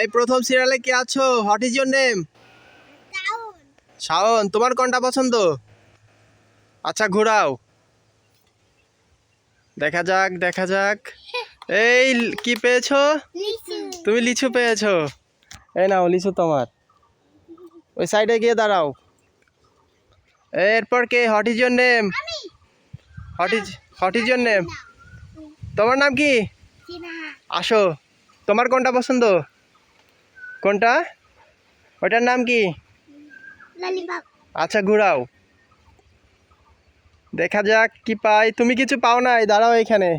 এই প্রথম সিরিয়ালে কে আছো? What is your name Shawon. তোমার কোনটা পছন্দ? আচ্ছা ঘোরাও। দেখা যাক দেখা যাক। এই কি পেয়েছ? তুমি লিচু পেয়েছ। এই নাও লিচু তোমার। ওই সাইডে গিয়ে দাঁড়াও। এরপর কে? What is your name what is what is your name তোমার নাম কি? আসো। তোমার কোনটা পছন্দ? কোনটা? ওটার নাম কি? আচ্ছা ঘুরাও। দেখা যাক কি পাই। তুমি কিছু পাও নাই? দাঁড়াও এখানে।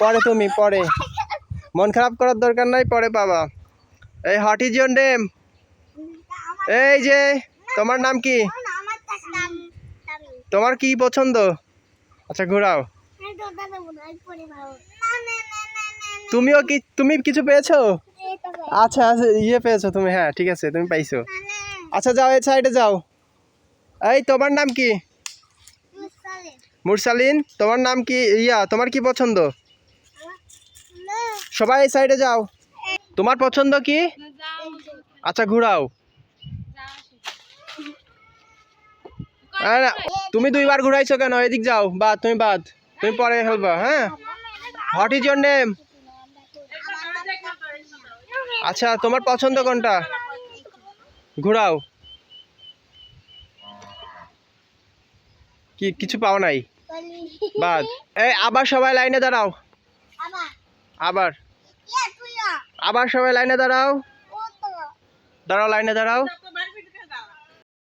পরে তুমি পরে। মন খারাপ করার দরকার নাই পরে পাবা। এই হট ইজ নেম? এই যে তোমার নাম কি? তোমার কি পছন্দ? আচ্ছা ঘোরাও। তুমিও কি তুমি কিছু পেয়েছ। আচ্ছা আচ্ছা ইয়ে পেয়েছ তুমি হ্যাঁ ঠিক আছে, তুমি পাইছো। আচ্ছা যাও, এই সাইডে যাও। এই, তোমার নাম কি? মুরসালিন। তোমার নাম কি? ইয়া, তোমার কি পছন্দ? সবাই এই সাইডে যাও। তোমার পছন্দ কি? আচ্ছা ঘুরাও। তুমি দুইবার ঘুরাইছো কেন? এদিক যাও, বাদ, তুমি বাদ। তুমি পরে খেলবা হ্যাঁ? হোয়াট ইজ ইয়োর নেম আচ্ছা তোমার পছন্দ কোনটা? ঘোরাও। কি কিছু পাও নাই? বাদ। এই আবার সবাই লাইনে দাঁড়াও। আবার। আবার সবাই লাইনে দাঁড়াও। দাঁড়াও লাইনে দাঁড়াও।